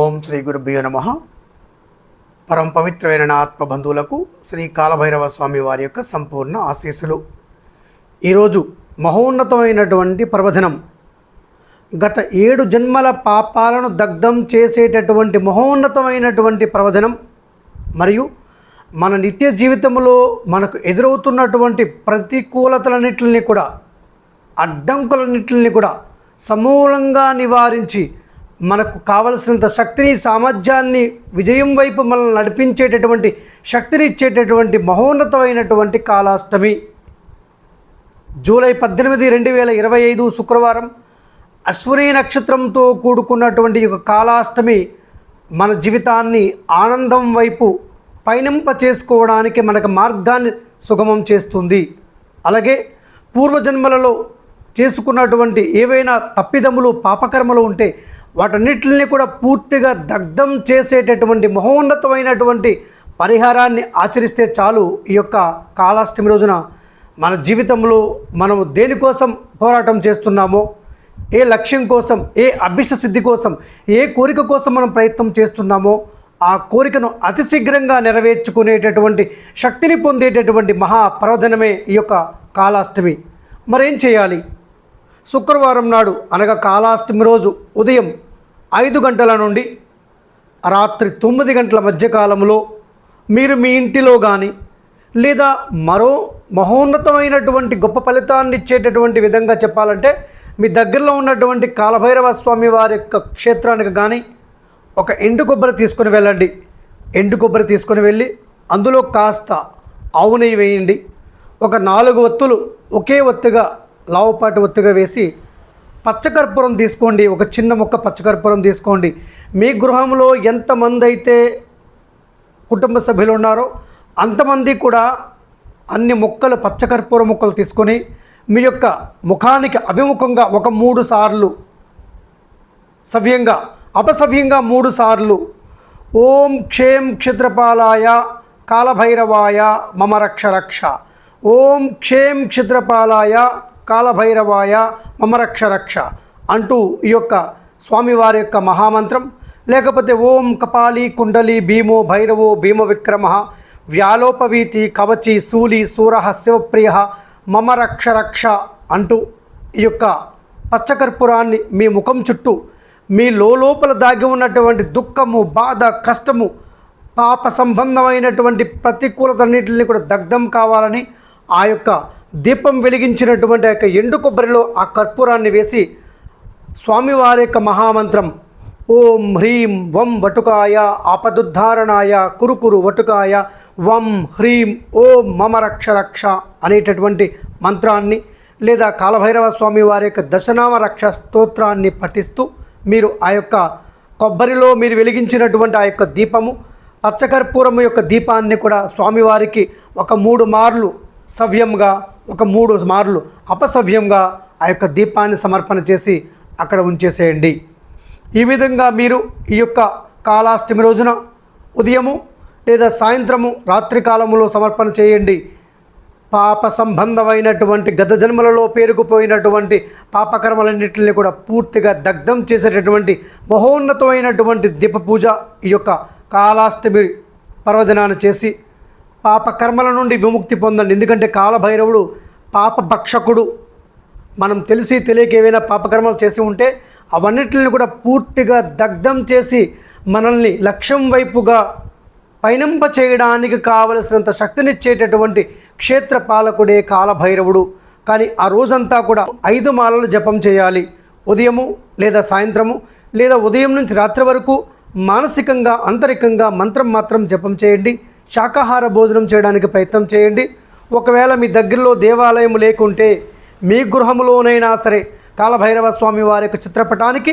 ఓం శ్రీ గురుభ్యో నమ. పరమ పవిత్రమైన నా ఆత్మ బంధువులకు శ్రీ కాలభైరవ స్వామి వారి యొక్క సంపూర్ణ ఆశీస్సులు. ఈరోజు మహోన్నతమైనటువంటి పర్వదినం. గత ఏడు జన్మల పాపాలను దగ్ధం చేసేటటువంటి మహోన్నతమైనటువంటి ప్రవచనం మరియు మన నిత్య జీవితంలో మనకు ఎదురవుతున్నటువంటి ప్రతికూలతలన్నింటిని కూడా అడ్డంకులన్నింటిని కూడా సమూలంగా నివారించి మనకు కావలసినంత శక్తిని సామర్థ్యాన్ని విజయం వైపు మనల్ని నడిపించేటటువంటి శక్తిని ఇచ్చేటటువంటి మహోన్నతమైనటువంటి కాలాష్టమి. జూలై పద్దెనిమిది రెండు వేల ఇరవై ఐదు శుక్రవారం అశ్విని నక్షత్రంతో కూడుకున్నటువంటి ఒక యొక్క కాలాష్టమి మన జీవితాన్ని ఆనందం వైపు పయనింప చేసుకోవడానికి మనకు మార్గాన్ని సుగమం చేస్తుంది. అలాగే పూర్వజన్మలలో చేసుకున్నటువంటి ఏవైనా తప్పిదములు పాపకర్మలు ఉంటే వాటన్నిటిని కూడా పూర్తిగా దగ్ధం చేసేటటువంటి మహోన్నతమైనటువంటి పరిహారాన్ని ఆచరిస్తే చాలు ఈ యొక్క కాలాష్టమి రోజున మన జీవితంలో మనము దేనికోసం పోరాటం చేస్తున్నామో ఏ లక్ష్యం కోసం ఏ అభిష్ట సిద్ధి కోసం ఏ కోరిక కోసం మనం ప్రయత్నం చేస్తున్నామో ఆ కోరికను అతి శీఘ్రంగా నెరవేర్చుకునేటటువంటి శక్తిని పొందేటటువంటి మహాప్రవధనమే ఈ యొక్క కాలాష్టమి. మరేం చేయాలి? శుక్రవారం నాడు అనగా కాలాష్టమి రోజు ఉదయం ఐదు గంటల నుండి రాత్రి తొమ్మిది గంటల మధ్యకాలంలో మీరు మీ ఇంటిలో కానీ లేదా మరో మహోన్నతమైనటువంటి గొప్ప ఫలితాన్ని ఇచ్చేటటువంటి విధంగా చెప్పాలంటే మీ దగ్గరలో ఉన్నటువంటి కాలభైరవ స్వామి వారి యొక్క క్షేత్రానికి కానీ ఒక ఎండు కొబ్బరి తీసుకొని వెళ్ళండి. ఎండు కొబ్బరి తీసుకొని వెళ్ళి అందులో కాస్త ఆవు నెయ్యి వేయండి. ఒక నాలుగు ఒత్తులు ఒకే ఒత్తుగా లావుపాటి ఒత్తుగా వేసి పచ్చకర్పూరం తీసుకోండి ఒక చిన్న ముక్క పచ్చకర్పూరం తీసుకోండి. మీ గృహంలో ఎంతమంది అయితే కుటుంబ సభ్యులు ఉన్నారో అంతమంది కూడా అన్ని మొక్కలు పచ్చకర్పూర మొక్కలు తీసుకొని మీ యొక్క ముఖానికి అభిముఖంగా ఒక మూడు సార్లు సవ్యంగా అపసవ్యంగా మూడు సార్లు ఓం క్షేం క్షిద్రపాలాయ కాలభైరవాయ మమ రక్ష రక్ష ఓం క్షేం క్షిద్రపాలాయ కాలభైరవాయ మమరక్ష రక్ష రక్ష అంటూ ఈ యొక్క స్వామివారి యొక్క మహామంత్రం. లేకపోతే ఓం కపాలి కుండలి భీమో భైరవో భీమ విక్రమ వ్యాలోపవీతి కవచి శూలి సూర శివప్రియ మమ రక్ష రక్ష అంటూ ఈ యొక్క పచ్చకర్పూరాన్ని మీ ముఖం చుట్టూ మీ లోపల దాగి ఉన్నటువంటి దుఃఖము బాధ కష్టము పాప సంబంధమైనటువంటి ప్రతికూలతన్నింటిని కూడా దగ్ధం కావాలని ఆ యొక్క దీపం వెలిగించినటువంటి యొక్క ఎండు కొబ్బరిలో ఆ కర్పూరాన్ని వేసి స్వామివారి యొక్క మహామంత్రం ఓం హ్రీం వం వటుకాయ ఆపదుద్ధారణాయ కురుకురు వటుకాయ వం హ్రీం ఓం మమ రక్ష రక్ష అనేటటువంటి మంత్రాన్ని లేదా కాలభైరవ స్వామి వారి యొక్క దశనామ రక్ష స్తోత్రాన్ని పఠిస్తూ మీరు ఆ యొక్క కొబ్బరిలో మీరు వెలిగించినటువంటి ఆ యొక్క దీపము పచ్చకర్పూరము యొక్క దీపాన్ని కూడా స్వామివారికి ఒక మూడు మార్లు సవ్యంగా ఒక మూడు మార్లు అపసవ్యంగా ఆ యొక్క దీపాన్ని సమర్పణ చేసి అక్కడ ఉంచేసేయండి. ఈ విధంగా మీరు ఈ యొక్క కాలాష్టమి రోజున ఉదయము లేదా సాయంత్రము రాత్రి కాలములో సమర్పణ చేయండి. పాప సంబంధమైనటువంటి గత జన్మలలో పేరుకుపోయినటువంటి పాపకర్మలన్నింటిని కూడా పూర్తిగా దగ్ధం చేసేటటువంటి మహోన్నతమైనటువంటి దీప పూజ ఈ యొక్క కాలాష్టమి పర్వదినాన్ని చేసి పాపకర్మల నుండి విముక్తి పొందండి. ఎందుకంటే కాలభైరవుడు పాప భక్షకుడు. మనం తెలిసి తెలియక ఏవైనా పాపకర్మలు చేసి ఉంటే అవన్నిటిని కూడా పూర్తిగా దగ్ధం చేసి మనల్ని లక్ష్యం వైపుగా పైనంప చేయడానికి కావలసినంత శక్తినిచ్చేటటువంటి క్షేత్ర పాలకుడే కాలభైరవుడు. కానీ ఆ రోజంతా కూడా ఐదు మాలలు జపం చేయాలి. ఉదయము లేదా సాయంత్రము లేదా ఉదయం నుంచి రాత్రి వరకు మానసికంగా అంతరికంగా మంత్రం మాత్రం జపం చేయండి. శాకాహార భోజనం చేయడానికి ప్రయత్నం చేయండి. ఒకవేళ మీ దగ్గరలో దేవాలయం లేకుంటే మీ గృహంలోనైనా సరే కాలభైరవ స్వామి వారి యొక్క చిత్రపటానికి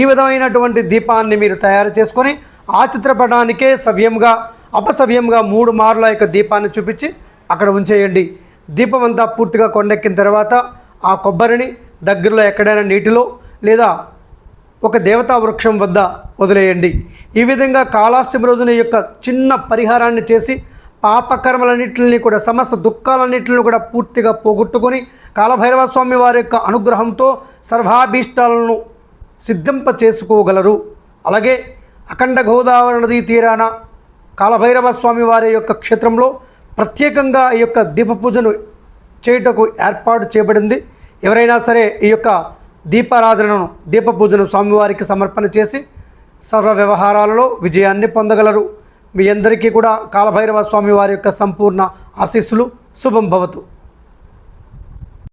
ఈ విధమైనటువంటి దీపాన్ని మీరు తయారు చేసుకొని ఆ చిత్రపటానికే సవ్యంగా అపసవ్యంగా మూడు మార్ల యొక్క దీపాన్ని చూపించి అక్కడ ఉంచేయండి. దీపం అంతా పూర్తిగా కొండెక్కిన తర్వాత ఆ కొబ్బరిని దగ్గరలో ఎక్కడైనా నీటిలో లేదా ఒక దేవతా వృక్షం వద్ద వదిలేయండి. ఈ విధంగా కాలాష్టమి రోజున ఈ యొక్క చిన్న పరిహారాన్ని చేసి పాపకర్మలన్నింటిని కూడా సమస్త దుఃఖాలన్నింటిని కూడా పూర్తిగా పోగొట్టుకొని కాలభైరవ స్వామి వారి యొక్క అనుగ్రహంతో సర్వాభీష్టాలను సిద్ధింప చేసుకోగలరు అలాగే అఖండ గోదావరి నదీ తీరాన కాలభైరవ స్వామి వారి యొక్క క్షేత్రంలో ప్రత్యేకంగా ఈ యొక్క దీప పూజను చేయుటకు ఏర్పాటు చేయబడింది. ఎవరైనా సరే ఈ యొక్క దీపారాధనను దీప పూజను స్వామివారికి సమర్పణ చేసి సర్వ వ్యవహారాలలో విజయాన్ని పొందగలరు. మీ అందరికీ కూడా కాలభైరవ స్వామి వారి యొక్క సంపూర్ణ ఆశీస్సులు. శుభం భవతు.